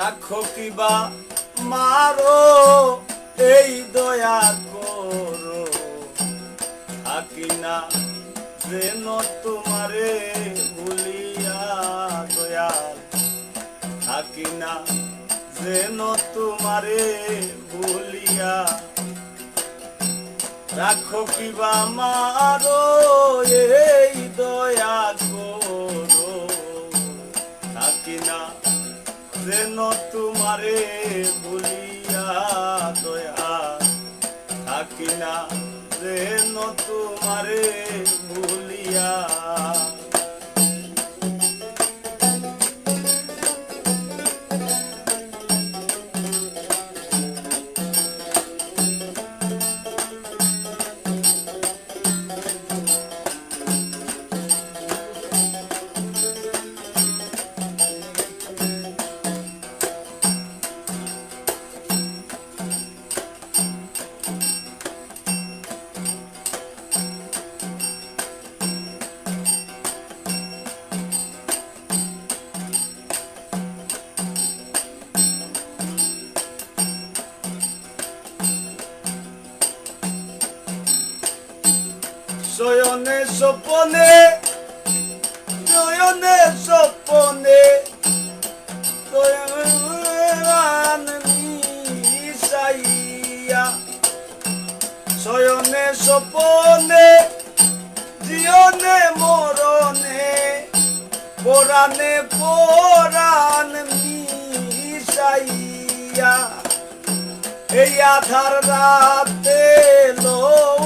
রাখো কিবা মারো, এই দয়া করো। থাকি না যেন তোমারে ভুলিয়া দয়াল থাকি না যেন তোমারে ভুলিয়া। রাখো কিবা মারো যেন তোমারে বলিয়া দয়া। থাকিলা যেন তোমারে ভুলিয়া। শয়নে স্বপনে শয়নে স্বপনে শয়ন স্বপনে, জীবনে মরণে, পরাণে পরাণ মিশাইয়া এই আধার রাতে লো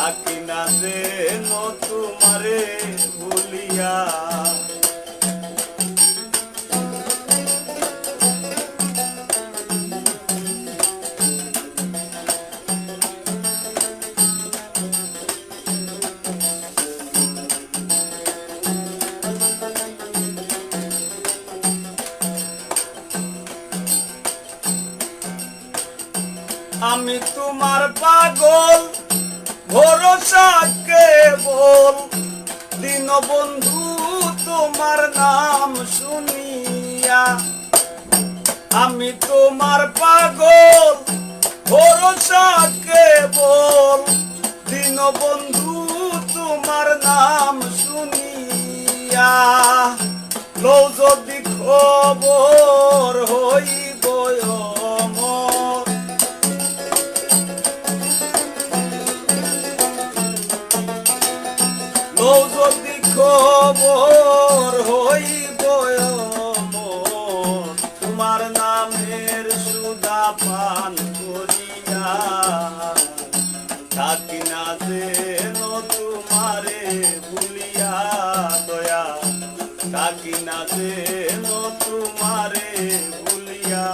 থাকি না যেন তোমারে ভুলিয়া। আমি তোমার পাগল ভরসা কেবল দিন বন্ধু তোমার নাম শুনিয়া, আমি তোমার পাগল ভরসা বল, দিন বন্ধু তোমার নাম শুনিয়া। লও যদি খবর হইব যদি খবর হইব তোমার নামের সুদা পান করিয়া, থাকি না যেন তোমারে ভুলিয়া, দয়া, থাকি না যেন তোমারে ভুলিয়া।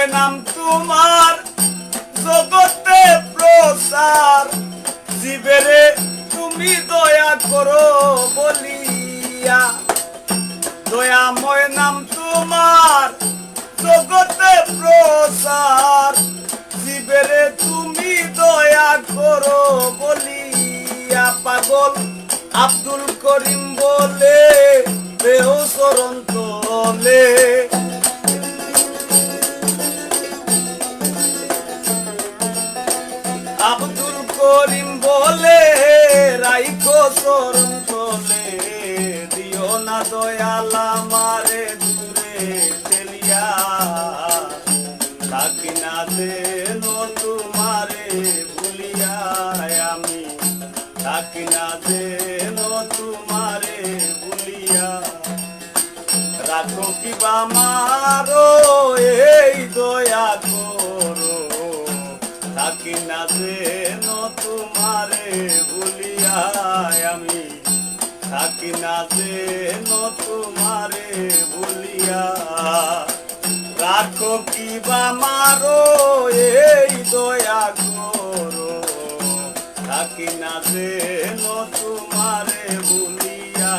দয়াময় নাম তোমার। জগতে প্রসার জীবেরে তুমি দয়া করো বলিয়া। দয়াময় নাম তোমার, জগতে প্রসার জীবেরে তুমি দয়া করো বলিয়া। পাগল আব্দুল করিম বলে দেহ শরণ তোলে করিম বলে, রাইখো শরণ তোলে। দিও না দয়াল আমারে দূরে ঠেলিয়া। থাকি না দেন তোমারে ভুলিয়া আমি। থাকি না যেন তোমারে ভুলিয়া। রাখো কি বা মারো, এই দয়া করো। থাকি না যেন তোমারে ভুলিয়া আমি থাকি না যেন তোমারে ভুলিয়া। রাখো কি বা মারো, এই দয়া করো। থাকি না যেন তোমারে ভুলিয়া,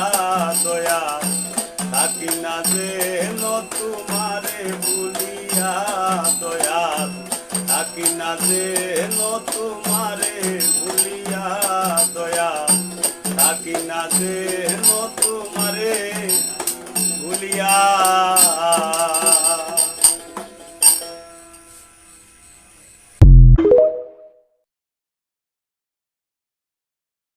দয়া। থাকি না যেন তোমারে ভুলিয়া দয়াল থাকি না যেন তোমারে ভুলিয়া দয়া। থাকি না যেন তোমারে ভুলিয়া